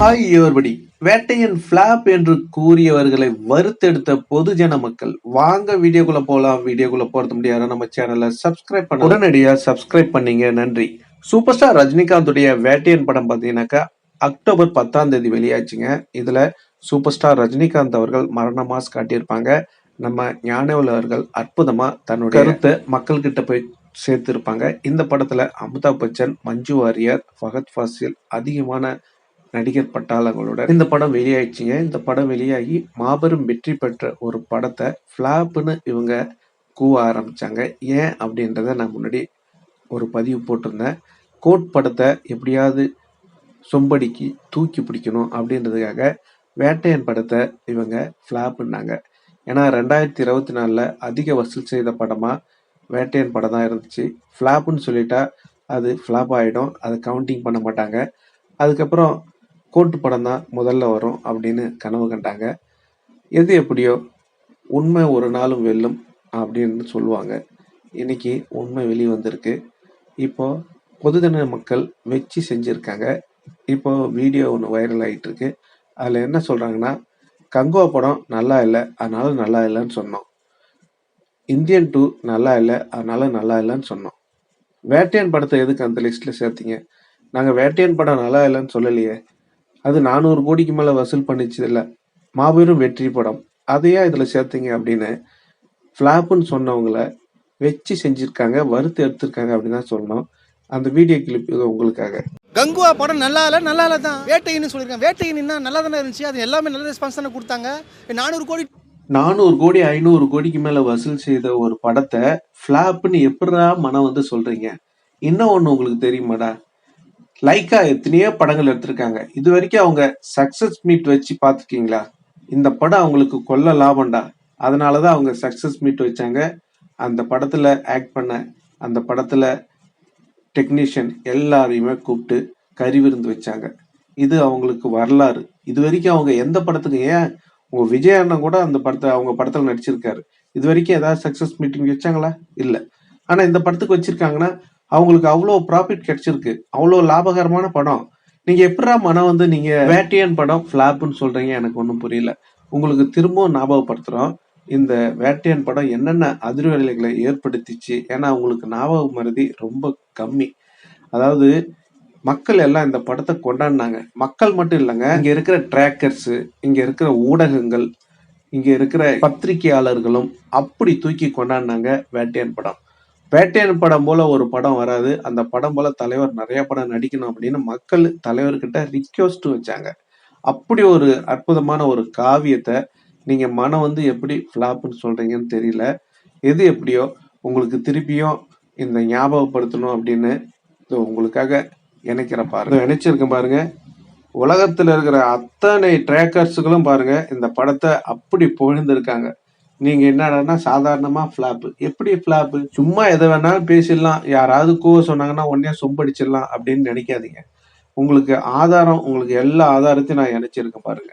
Hi everybody Vettaiyan flop என்று கூறியவர்களை வறுத்தெடுத்த பொதுஜன மக்கள் வாங்க வீடியோக்குள்ள போலாம். வீடியோக்குள்ள போறது முடியாது நம்ம சேனலை சப்ஸ்கிரைப் பண்ண உடனடியா சப்ஸ்கிரைப் பண்ணீங்க. நன்றி. சூப்பர் ஸ்டார் ரஜினிகாந்துடைய வேட்டையன் படம் பார்த்தீங்கன்னாக்கா அக்டோபர் பத்தாம் தேதி வெளியாச்சுங்க. இதுல சூப்பர் ஸ்டார் ரஜினிகாந்த் அவர்கள் மரண மாஸ் காட்டியிருப்பாங்க. நம்ம ஞானவேல் அவர்கள் அற்புதமா தன்னுடைய கருத்தை மக்கள்கிட்ட போய் சேர்த்திருப்பாங்க. இந்த படத்துல அமிதாப் பச்சன் மஞ்சு வாரியர் ஃபகத் ஃபாசில் அதிகமான நடிகர் பட்டாளங்களோட இந்த படம் வெளியாயிடுச்சுங்க. இந்த படம் வெளியாகி மாபெரும் வெற்றி பெற்ற ஒரு படத்தை ஃப்ளாப்னு இவங்க கூவ ஆரம்பிச்சாங்க. ஏன் அப்படின்றத நான் முன்னாடி ஒரு பதிவு போட்டிருந்தேன். கோட் படத்தை எப்படியாவது சொம்படிக்கு தூக்கி பிடிக்கணும் அப்படின்றதுக்காக வேட்டையன் படத்தை இவங்க ஃப்ளாப்னாங்க ஏன்னா ரெண்டாயிரத்தி இருபத்தி நாலில் அதிக வசூல் செய்த படமாக வேட்டையன் படம் தான் இருந்துச்சு. ஃப்ளாப்புன்னு சொல்லிட்டா அது ஃப்ளாப் ஆகிடும் அதை கவுண்டிங் பண்ண மாட்டாங்க. அதுக்கப்புறம் கோட்டு படம் தான் முதல்ல வரும் அப்படின்னு கனவு கண்டாங்க. எது எப்படியோ உண்மை ஒரு நாளும் வெல்லும் அப்படின்னு சொல்லுவாங்க. இன்னைக்கு உண்மை வெளியே வந்திருக்கு இப்போ பொதுஜன மக்கள் வச்சு செஞ்சுருக்காங்க. இப்போ வீடியோ ஒன்று வைரல் ஆகிட்டு இருக்கு அதில் என்ன சொல்கிறாங்கன்னா கங்கோ படம் நல்லா இல்லை அதனால நல்லா இல்லைன்னு சொன்னோம். இந்தியன் டூ நல்லா இல்லை அதனால நல்லா இல்லைன்னு சொன்னோம். வேட்டையன் படத்தை எதுக்கு அந்த லிஸ்ட்டில் சேர்த்தீங்க? நாங்கள் வேட்டையன் படம் நல்லா இல்லைன்னு சொல்லலையே. அது நானூறு கோடிக்கு மேலே வசூல் பண்ணிச்சு இல்லை மாபெரும் வெற்றி படம். அதையா இதில் சேர்த்தீங்க அப்படின்னு ஃப்ளாப்புன்னு சொன்னவங்கள வச்சு செஞ்சுருக்காங்க வறுத்து எடுத்திருக்காங்க அப்படின்னு தான் சொல்லணும். அந்த வீடியோ கிளிப் இது உங்களுக்காக. கங்குவா படம் நல்லா இல்லை நல்லா இல்லை தான். வேட்டையின்னு சொல்லியிருக்கேன் வேட்டையின்னா நல்லா தானே இருந்துச்சு. அது எல்லாமே நல்ல ரெஸ்பான்ஸ் தானே கொடுத்தாங்க. நானூறு கோடி நானூறு கோடி ஐநூறு கோடிக்கு மேல வசூல் செய்த ஒரு படத்தை ஃபிளாப்னு எப்படிடா மனம் வந்து சொல்றீங்க? இன்னும் ஒண்ணு உங்களுக்கு தெரியுமாடா? லைக்கா எத்தனையோ படங்கள் எடுத்திருக்காங்க. இது வரைக்கும் அவங்க சக்சஸ் மீட் வச்சு பார்த்துருக்கீங்களா? இந்த படம் அவங்களுக்கு கொல்ல லாபம்டா. அதனாலதான் அவங்க சக்சஸ் மீட் வச்சாங்க. அந்த படத்தில் ஆக்ட் பண்ண அந்த படத்தில் டெக்னீஷியன் எல்லாரையுமே கூப்பிட்டு கறி விருந்து வச்சாங்க. இது அவங்களுக்கு வரலாறு. இது வரைக்கும் அவங்க எந்த படத்துக்கு ஏன் உங்க விஜய் அண்ணன் கூட அந்த படத்தை அவங்க படத்தில் நடிச்சிருக்காரு. இது வரைக்கும் ஏதாவது சக்சஸ் மீட்டிங் வச்சாங்களா? இல்லை. ஆனால் இந்த படத்துக்கு வச்சிருக்காங்கன்னா அவங்களுக்கு அவ்வளோ ப்ராஃபிட் கிடைச்சிருக்கு. அவ்வளோ லாபகரமான படம். நீங்க எப்படா மனம் வந்து நீங்க வேட்டையன் படம் ஃபிளாப்னு சொல்றீங்க எனக்கு ஒன்றும் புரியல. உங்களுக்கு திரும்பவும் ஞாபகப்படுத்துறோம். இந்த வேட்டையன் படம் என்னென்ன அதிர்வலைகளை ஏற்படுத்திச்சு? ஏன்னா அவங்களுக்கு ஞாபக மருதி ரொம்ப கம்மி. அதாவது மக்கள் எல்லாம் இந்த படத்தை கொண்டாடினாங்க. மக்கள் மட்டும் இல்லைங்க இங்க இருக்கிற ட்ராக்கர்ஸு இங்க இருக்கிற ஊடகங்கள் இங்க இருக்கிற பத்திரிகையாளர்களும் அப்படி தூக்கி கொண்டாடினாங்க வேட்டையன் படம். பேட்டையன் படம் போல ஒரு படம் வராது. அந்த படம் போல தலைவர் நிறைய படம் நடிக்கணும் அப்படின்னு மக்கள் தலைவர்கிட்ட ரிக்வஸ்ட் வச்சாங்க. அப்படி ஒரு அற்புதமான ஒரு காவியத்தை நீங்க மனம் வந்து எப்படி ஃபிளாப்னு சொல்றீங்கன்னு தெரியல. எது எப்படியோ உங்களுக்கு திருப்பியும் இந்த ஞாபகப்படுத்தணும் அப்படின்னு உங்களுக்காக இணைக்கிற பாருங்க. இணைச்சிருக்கேன் பாருங்க. உலகத்துல இருக்கிற அத்தனை ட்ராக்கர்ஸுகளும் பாருங்க இந்த படத்தை அப்படி புகழ்ந்திருக்காங்க. நீங்க என்னடான்னா சாதாரணமா ஃப்ளாப்பு எப்படி ஃப்ளாப்பு சும்மா எதை வேணாலும் பேசிடலாம். யாராவது கூவ சொன்னாங்கன்னா உடனே சொம்படிச்சிடலாம் அப்படின்னு நினைக்காதீங்க. உங்களுக்கு ஆதாரம் உங்களுக்கு எல்லா ஆதாரத்தையும் நான் இணைச்சிருக்கேன் பாருங்க.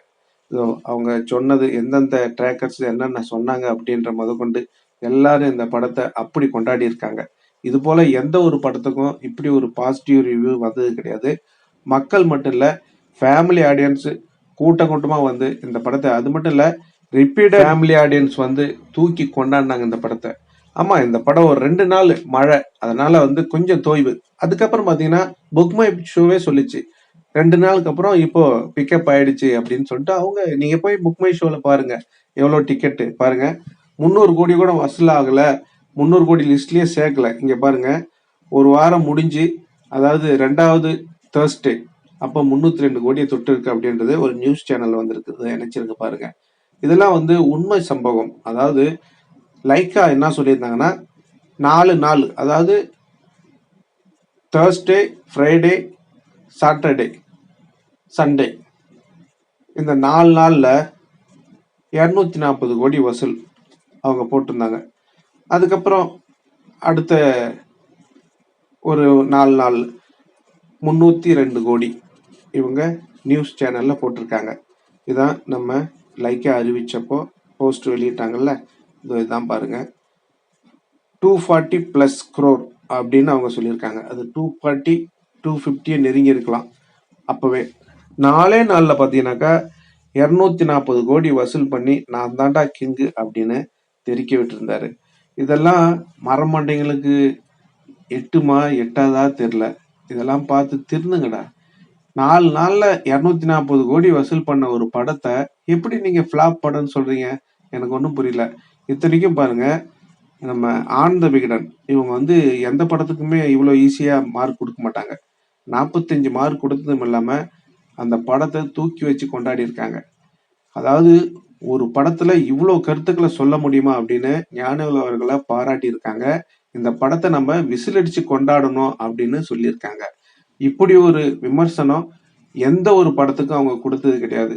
இதோ அவங்க சொன்னது எந்தெந்த ட்ராக்கர்ஸ் என்னென்ன சொன்னாங்க அப்படின்ற முதற்கொண்டு எல்லாரும் இந்த படத்தை அப்படி கொண்டாடி இருக்காங்க. இது போல எந்த ஒரு படத்துக்கும் இப்படி ஒரு பாசிட்டிவ் ரிவ்யூ வந்தது கிடையாது. மக்கள் மட்டும் இல்லை ஃபேமிலி ஆடியன்ஸு கூட்டம் கூட்டமாக வந்து இந்த படத்தை அது மட்டும் இல்லை ரிப்பீட் ஃபேமிலி ஆடியன்ஸ் வந்து தூக்கி கொண்டாடினாங்க இந்த படத்தை. ஆமா இந்த படம் ஒரு ரெண்டு நாள் மழை. அதனால வந்து கொஞ்சம் தோய்வு. அதுக்கப்புறம் பாத்தீங்கன்னா புக்மை ஷோவே சொல்லிச்சு. ரெண்டு நாளுக்கு அப்புறம் இப்போ பிக்கப் ஆயிடுச்சு அப்படின்னு சொல்லிட்டு அவங்க நீங்க போய் புக்மை ஷோல பாருங்க. எவ்வளோ டிக்கெட்டு பாருங்க. முந்நூறு கோடி கூட வசூல் ஆகல. முந்நூறு கோடி லிஸ்ட்லயே சேர்க்கல. இங்க பாருங்க. ஒரு வாரம் முடிஞ்சு அதாவது ரெண்டாவது தேர்ஸ்டே அப்போ முந்நூற்றி ரெண்டு கோடியை தொட்டு இருக்கு அப்படின்றது ஒரு நியூஸ் சேனல் வந்திருக்கு நினைச்சிருங்க பாருங்க. இதெல்லாம் வந்து உண்மை சம்பவம். அதாவது லைக்கா என்ன சொல்லியிருந்தாங்கன்னா நாலு நாள் அதாவது தேர்ஸ்டே ஃப்ரைடே சாட்டர்டே சண்டே இந்த நாலு நாளில் இரநூத்தி நாற்பது கோடி வசூல் அவங்க போட்டிருந்தாங்க. அதுக்கப்புறம் அடுத்த ஒரு நாலு நாள் முந்நூற்றி ரெண்டு கோடி இவங்க நியூஸ் சேனலில் போட்டிருக்காங்க. இதுதான் நம்ம லைக்காக அறிவித்தப்போ போஸ்ட் வெளியிட்டாங்கல்ல? இதோ இதான் பாருங்க. டூ ஃபார்ட்டி ப்ளஸ் க்ரோர் அப்படின்னு அவங்க சொல்லியிருக்காங்க. அது டூ ஃபார்ட்டி டூ ஃபிஃப்டியை நெருங்கி இருக்கலாம் அப்போவே நாலே நாளில் பார்த்தீங்கன்னாக்கா இரநூத்தி நாற்பது கோடி வசூல் பண்ணி நான் தாண்டா கிங்கு அப்படின்னு தெரிக்க விட்டுருந்தாரு. இதெல்லாம் மரமண்டைங்களுக்கு எட்டுமா எட்டாதா தெரில இதெல்லாம் பார்த்து திருந்துங்கடா. நாலு நாளில் இரநூத்தி நாற்பது கோடி வசூல் பண்ண ஒரு படத்தை எப்படி நீங்கள் ஃப்ளாப் படம்னு சொல்கிறீங்க எனக்கு ஒன்றும் புரியல. இத்தனைக்கும் பாருங்க நம்ம ஆனந்த விகடன் இவங்க வந்து எந்த படத்துக்குமே இவ்வளோ ஈஸியாக மார்க் கொடுக்க மாட்டாங்க. நாற்பத்தஞ்சு மார்க் கொடுத்ததும் இல்லாமல் அந்த படத்தை தூக்கி வச்சு கொண்டாடி இருக்காங்க. அதாவது ஒரு படத்துல இவ்வளோ கருத்துக்களை சொல்ல முடியுமா அப்படின்னு ஞானவேல் அவர்களை பாராட்டியிருக்காங்க இந்த படத்தை நம்ம விசிலடிச்சு கொண்டாடணும் அப்படின்னு சொல்லியிருக்காங்க. இப்படி ஒரு விமர்சனம் எந்த ஒரு படத்துக்கும் அவங்க கொடுத்தது கிடையாது.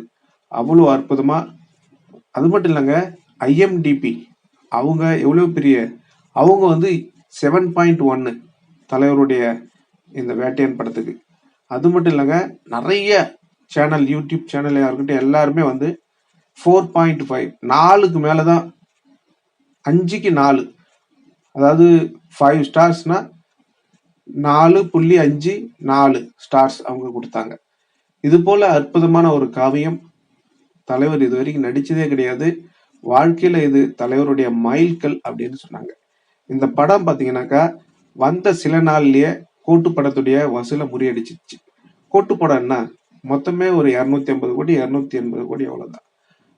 அவ்வளோ அற்புதமாக அது மட்டும் இல்லைங்க ஐஎம்டிபி அவங்க எவ்வளோ பெரிய அவங்க வந்து செவன் பாயிண்ட் ஒன்னு தலைவருடைய இந்த வேட்டையன் படத்துக்கு. அது மட்டும் இல்லைங்க நிறைய சேனல் யூடியூப் சேனல் இருக்கட்டும் எல்லாருமே வந்து ஃபோர் பாயிண்ட் ஃபைவ் நாலுக்கு மேலே தான் அஞ்சுக்கு நாலு அதாவது ஃபைவ் ஸ்டார்ஸ்னால் நாலு புள்ளி அஞ்சு நாலு ஸ்டார்ஸ் அவங்க கொடுத்தாங்க. இது போல அற்புதமான ஒரு காவியம். தலைவர் இது வரைக்கும் நடிச்சதே கிடையாது. வாழ்க்கையில இது தலைவருடைய மைல்கல் அப்படின்னு சொன்னாங்க. இந்த படம் பார்த்தீங்கன்னாக்கா வந்த சில நாள்லயே கோட்டு படத்துடைய வசூலை முறியடிச்சிருச்சு கோட்டு படம் என்ன? மொத்தமே ஒரு இரநூத்தி ஐம்பது கோடி இரநூத்தி எண்பது கோடி அவ்வளோதான்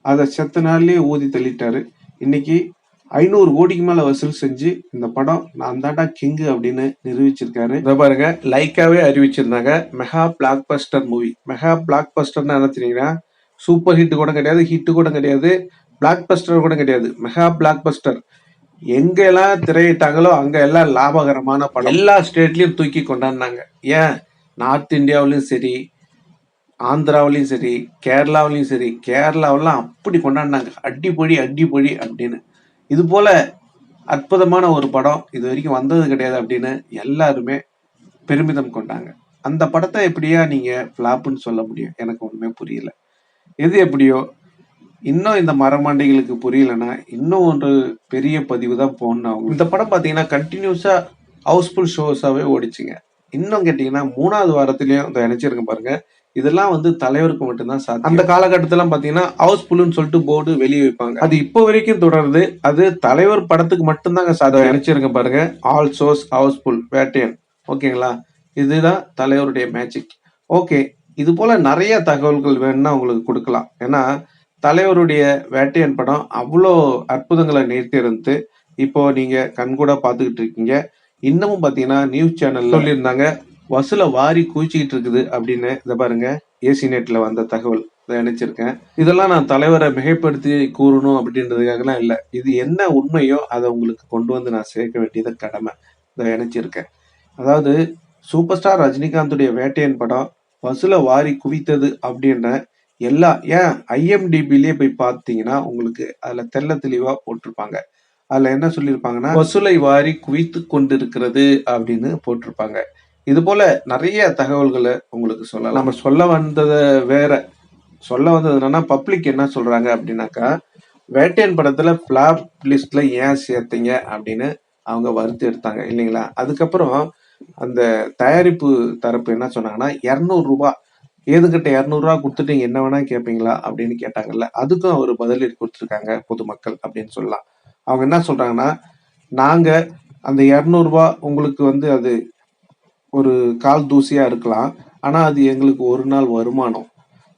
அதை செத்த நாள்லயே ஊதி தள்ளிட்டாரு. இன்னைக்கு ஐநூறு கோடிக்கு மேல வசூல் செஞ்சு இந்த படம் நான் தாண்டா கிங்கு அப்படின்னு நிரூபிச்சிருக்காரு. இதை பாருங்க லைக்காவே அறிவிச்சிருந்தாங்க. Mega blockbuster movie mega block பஸ்டர்னு என்ன தெரியுங்கன்னா சூப்பர் ஹிட் கூட கிடையாது ஹிட்டு கூட கிடையாது பிளாக் பஸ்டர் கூட கிடையாது. மெகா பிளாக் பஸ்டர் எங்கெல்லாம் திரையிட்டாங்களோ அங்க எல்லாம் லாபகரமான படம். எல்லா ஸ்டேட்லயும் தூக்கி கொண்டாடினாங்க. ஏன்? நார்த் இந்தியாவிலையும் சரி ஆந்திராவிலையும் சரி கேரளாவிலையும் சரி கேரளாவெல்லாம் அப்படி கொண்டாடினாங்க. அடிப்பொழி அடிப்பொழி அப்படின்னு. இது போல அற்புதமான ஒரு படம் இது வரைக்கும் வந்தது கிடையாது அப்படின்னு எல்லாருமே பெருமிதம் கொண்டாங்க. அந்த படத்தை எப்படியா நீங்க ஃப்ளாப்புன்னு சொல்ல முடியும்? எனக்கு ஒண்ணுமே புரியல. எது எப்படியோ இன்னும் இந்த மரமாண்டிகளுக்கு புரியலன்னா இன்னும் ஒரு பெரிய பதிவு தான் போடணும் அவங்க இந்த படம் பார்த்தீங்கன்னா கண்டினியூஸா ஹவுஸ்ஃபுல் ஷோஸாவே ஓடிச்சுங்க. இன்னும் கேட்டிங்கன்னா மூணாவது வாரத்திலயும் இந்த இணைச்சிருக்க பாருங்க. இதெல்லாம் வந்து தலைவருக்கு மட்டும்தான் சாத்தியம். அந்த காலகட்டத்துல பாத்தீங்கன்னா ஹவுஸ்ஃபுல்னு சொல்லிட்டு போர்டு வெளியே வைப்பாங்க. அது இப்போ வரைக்கும் தொடருது. அது தலைவர் படத்துக்கு மட்டும்தாங்க சாதம் இணைச்சிருக்க பாருங்க. All shows housefull Vettaiyan. ஓகேங்களா இதுதான் தலைவருடைய மேஜிக் ஓகே இது போல நிறைய தகவல்கள் வேணும்னா உங்களுக்கு கொடுக்கலாம். ஏன்னா தலைவருடைய வேட்டையன் படம் அவ்வளோ அற்புதங்களை நிறுத்தியிருந்து இப்போ நீங்க கண்கூட பார்த்துக்கிட்டு இருக்கீங்க. இன்னமும் பாத்தீங்கன்னா நியூஸ் சேனல்ல சொல்லியிருந்தாங்க. வசூலை வாரி குவிச்சிக்கிட்டு இருக்குது அப்படின்னு இதை பாருங்க ஏசி நெட்ல வந்த தகவல். நினைச்சிருக்கேன். இதெல்லாம் நான் தலைவரை மிகைப்படுத்தி கூறணும் அப்படின்றதுக்காகலாம் இல்லை. இது என்ன உண்மையோ அதை உங்களுக்கு கொண்டு வந்து நான் சேர்க்க வேண்டியது கடமை. இதை நினைச்சிருக்கேன். அதாவது சூப்பர் ஸ்டார் ரஜினிகாந்துடைய வேட்டையன் படம் வசூலை வாரி குவித்தது அப்படின்ற எல்லா ஏன் ஐஎம்டிபிலேயே போய் பார்த்தீங்கன்னா உங்களுக்கு அதில் தெள்ள தெளிவாக போட்டிருப்பாங்க. அதில் என்ன சொல்லியிருப்பாங்கன்னா வசூலை வாரி குவித்து கொண்டிருக்கிறது அப்படின்னு போட்டிருப்பாங்க. இது போல நிறைய தகவல்களை உங்களுக்கு சொல்லலாம். நம்ம சொல்ல வந்ததை வேற. சொல்ல வந்தது என்னன்னா பப்ளிக் என்ன சொல்றாங்க அப்படின்னாக்கா வேட்டையன் படத்துல பிளாப் லிஸ்ட்ல ஏன் சேர்த்தீங்க அப்படின்னு அவங்க வருத்தி எடுத்தாங்க இல்லைங்களா? அதுக்கப்புறம் அந்த தயாரிப்பு தரப்பு என்ன சொன்னாங்கன்னா இரநூறு ரூபா. ஏதுகிட்ட இரநூறுவா கொடுத்துட்டு என்ன வேணா கேட்பீங்களா அப்படின்னு கேட்டாங்கல்ல அதுக்கும் அவர் பதிலீடு கொடுத்துருக்காங்க பொதுமக்கள் அப்படின்னு சொல்லலாம். அவங்க என்ன சொல்றாங்கன்னா நாங்க அந்த இரநூறுபா உங்களுக்கு வந்து அது ஒரு கால் தூசியா இருக்கலாம். ஆனா அது எங்களுக்கு ஒரு நாள் வருமானம்.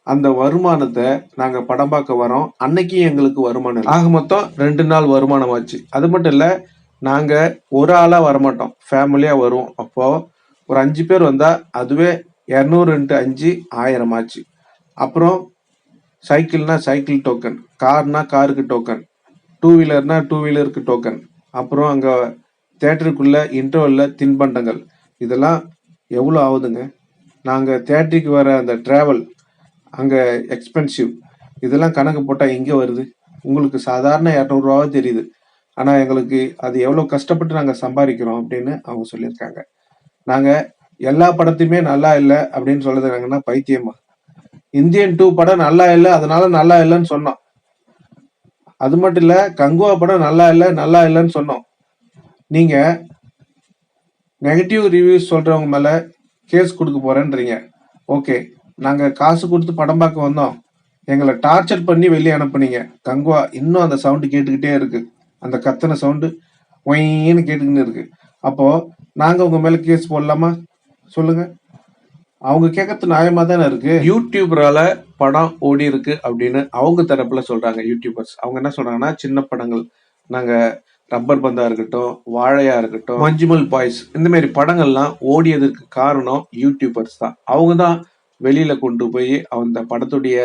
அந்த வருமானத்தை நாங்க படம் பார்க்க வரோம். அன்னைக்கு எங்களுக்கு வருமானம் ஆக மொத்தம் ரெண்டு நாள் வருமானம் ஆச்சு. அது மட்டும் இல்ல நாங்க ஒரு ஆளா வரமாட்டோம். ஃபேமிலியா வருவோம். அப்போ ஒரு அஞ்சு பேர் வந்தா அதுவே இரநூறு ரெண்டு அஞ்சு ஆயிரம் ஆச்சு. அப்புறம் சைக்கிள்னா சைக்கிள் டோக்கன் கார்னா காருக்கு டோக்கன் டூ வீலர்னா டூ வீலருக்கு டோக்கன் அப்புறம் அங்க தேட்டருக்குள்ள இன்டர்வல்ல தின்பண்டங்கள். இதெல்லாம் எவ்வளோ ஆகுதுங்க? நாங்கள் தேட்டருக்கு வர அந்த ட்ராவல் அங்கே எக்ஸ்பென்சிவ் இதெல்லாம் கணக்கு போட்டால் எங்கே வருது? உங்களுக்கு சாதாரண இரநூறுவாவா தெரியுது. ஆனால் எங்களுக்கு அது எவ்வளோ கஷ்டப்பட்டு நாங்கள் சம்பாதிக்கிறோம் அப்படின்னு அவங்க சொல்லியிருக்காங்க. நாங்கள் எல்லா படத்தையுமே நல்லா இல்லை அப்படின்னு சொல்லுறாங்கன்னா பைத்தியமா? இந்தியன் டூ படம் நல்லா இல்லை அதனால நல்லா இல்லைன்னு சொன்னோம். அது மட்டும் இல்லை கங்குவா படம் நல்லா இல்லை நல்லா இல்லைன்னு சொன்னோம். நீங்கள் நெகட்டிவ் ரிவ்யூஸ் சொல்கிறவங்க மேலே கேஸ் கொடுக்க போகிறேன்றீங்க ஓகே நாங்கள் காசு கொடுத்து படம் பார்க்க வந்தோம். எங்களை டார்ச்சர் பண்ணி வெளியே அனுப்புனீங்க. கங்குவா இன்னும் அந்த சவுண்டு கேட்டுக்கிட்டே இருக்கு. அந்த கத்தனை சவுண்டு ஒயின்னு கேட்டுக்கின்னு இருக்கு. அப்போது நாங்கள் உங்கள் மேலே கேஸ் போடலாமா? சொல்லுங்கள் அவங்க கேட்கறது நியாயமா தானே இருக்கு? யூடியூபரால படம் ஓடி இருக்கு அப்படின்னு அவங்க தரப்புல சொல்றாங்க யூடியூபர்ஸ் அவங்க என்ன சொல்றாங்கன்னா சின்ன படங்கள். நாங்க ரப்பர் பந்தா இருக்கட்டும் வாழையா இருக்கட்டும் மஞ்சுமல் பாய்ஸ் இந்த மாதிரி படங்கள்லாம் ஓடியதற்கு காரணம் யூடியூபர்ஸ் தான். அவங்க தான் வெளியில கொண்டு போய் அந்த படத்துடைய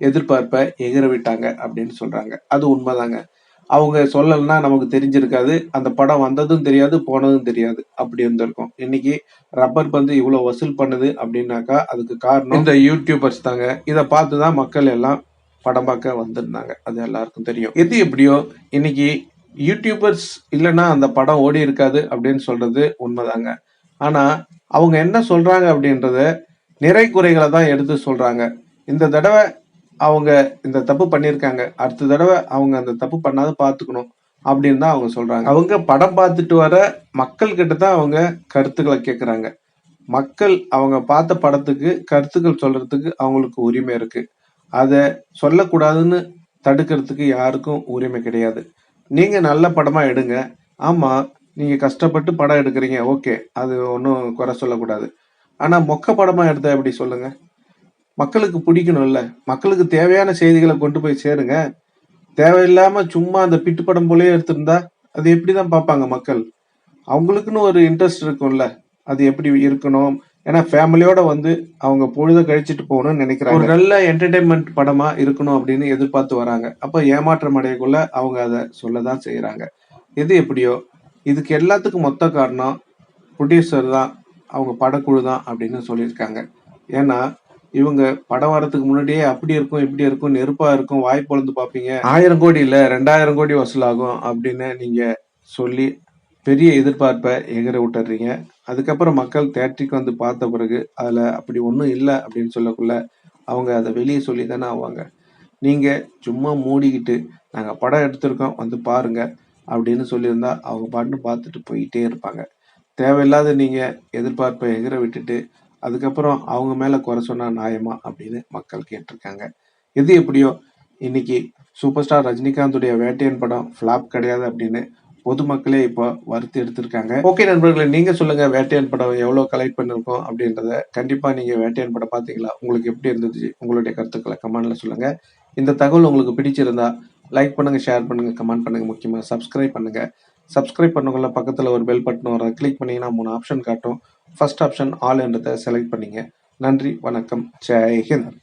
எதிர்பார்ப்பை எகிற விட்டாங்க அப்படின்னு சொல்றாங்க. அது உண்மைதாங்க. அவங்க சொல்லலைன்னா நமக்கு தெரிஞ்சிருக்காது. அந்த படம் வந்ததும் தெரியாது போனதும் தெரியாது. அப்படி இருந்திருக்கும். இன்னைக்கு ரப்பர் பந்து இவ்வளோ வசூல் பண்ணுது அப்படின்னாக்கா அதுக்கு காரணம் இந்த யூடியூபர்ஸ் தாங்க. இதை பார்த்து தான் மக்கள் எல்லாம் படம் பார்க்க வந்திருந்தாங்க. அது எல்லாருக்கும் தெரியும். எது எப்படியோ இன்னைக்கு யூடியூபர்ஸ் இல்லைன்னா அந்த படம் ஓடி இருக்காது அப்படின்னு சொல்றது உண்மைதாங்க. ஆனா அவங்க என்ன சொல்றாங்க அப்படின்றத நிறை குறைகளை தான் எடுத்து சொல்றாங்க. இந்த தடவை அவங்க இந்த தப்பு பண்ணியிருக்காங்க. அடுத்த தடவை அவங்க அந்த தப்பு பண்ணாத பார்த்துக்கணும் அப்படின்னு தான் அவங்க சொல்றாங்க. அவங்க படம் பார்த்துட்டு வர மக்கள் கிட்ட தான் அவங்க கருத்துக்களை கேட்குறாங்க மக்கள் அவங்க பார்த்த படத்துக்கு கருத்துக்கள் சொல்றதுக்கு அவங்களுக்கு உரிமை இருக்கு. அதை சொல்லக்கூடாதுன்னு தடுக்கிறதுக்கு யாருக்கும் உரிமை கிடையாது. நீங்க நல்ல படமா எடுங்க. ஆமா நீங்க கஷ்டப்பட்டு படம் எடுக்கிறீங்க. ஓகே அது ஒன்றும் குறை சொல்லக்கூடாது. ஆனா மொக்க படமா எடுத்தால் எப்படி சொல்லுங்க? மக்களுக்கு பிடிக்கணும்ல. மக்களுக்கு தேவையான செய்திகளை கொண்டு போய் சேருங்க. தேவையில்லாம சும்மா அந்த பிட்டு படம் போலயே எடுத்திருந்தா அது எப்படிதான் பார்ப்பாங்க மக்கள்? அவங்களுக்குன்னு ஒரு இன்ட்ரெஸ்ட் இருக்கும்ல. அது எப்படி இருக்கணும்? ஏன்னா ஃபேமிலியோட வந்து அவங்க பொழுத கழிச்சிட்டு போகணும்னு நினைக்கிறாங்க. ஒரு நல்ல என்டர்டைன்மெண்ட் படமா இருக்கணும் அப்படின்னு எதிர்பார்த்து வராங்க. அப்ப ஏமாற்றம் அடையக்குள்ள அவங்க அதை சொல்லதான் செய்யறாங்க எது எப்படியோ இதுக்கு எல்லாத்துக்கும் மொத்த காரணம் ப்ரொடியூசர் தான் அவங்க படக்குழு தான் அப்படின்னு சொல்லியிருக்காங்க. ஏன்னா இவங்க படம் வரதுக்கு முன்னாடியே அப்படி இருக்கும் இப்படி இருக்கும் நெருப்பா இருக்கும் வாய் பொழந்து பார்ப்பீங்க. ஆயிரம் கோடி இல்ல ரெண்டாயிரம் கோடி வசூலாகும் அப்படின்னு நீங்க சொல்லி பெரிய எதிர்பார்ப்பை எகிற விட்டுறீங்க. அதுக்கப்புறம் மக்கள் தேட்டருக்கு வந்து பார்த்த பிறகு அதில் அப்படி ஒன்றும் இல்லை அப்படின்னு சொல்லக்குள்ள அவங்க அதை வெளியே சொல்லி தானே ஆவாங்க. நீங்கள் சும்மா மூடிக்கிட்டு நாங்கள் படம் எடுத்திருக்கோம் வந்து பாருங்க அப்படின்னு சொல்லியிருந்தா அவங்க பாட்டுன்னு பார்த்துட்டு போயிட்டே இருப்பாங்க. தேவையில்லாத நீங்கள் எதிர்பார்ப்பை எகிற விட்டுட்டு அதுக்கப்புறம் அவங்க மேலே குறை சொன்னா நியாயமா அப்படின்னு மக்கள் கேட்டிருக்காங்க. எது எப்படியோ இன்னைக்கு சூப்பர் ஸ்டார் ரஜினிகாந்துடைய வேட்டையன் படம் ஃப்ளாப் கிடையாது அப்படின்னு பொதுமக்களே இப்போ வருத்தி எடுத்திருக்காங்க. ஓகே நண்பர்களே நீங்க சொல்லுங்க வேட்டையன் படம் எவ்வளவு கலெக்ட் பண்ணிருக்கோம் அப்படின்றத கண்டிப்பா நீங்க வேட்டையன் படம் பாத்தீங்களா? உங்களுக்கு எப்படி இருந்துச்சு உங்களுடைய கருத்துக்களை கமெண்ட்ல சொல்லுங்க. இந்த தகவல் உங்களுக்கு பிடிச்சிருந்தா லைக் பண்ணுங்க ஷேர் பண்ணுங்க கமெண்ட் பண்ணுங்க. முக்கியமா சப்ஸ்கிரைப் பண்ணுங்க. சப்ஸ்கிரைப் பண்ணுங்கள பக்கத்துல ஒரு பெல் பட்டன் வர கிளிக் பண்ணீங்கன்னா மூணு ஆப்ஷன் காட்டும். ஃபர்ஸ்ட் ஆப்ஷன் ஆல் என்றதை செலக்ட் பண்ணீங்க. நன்றி வணக்கம். ஜெய் ஹிந்த்.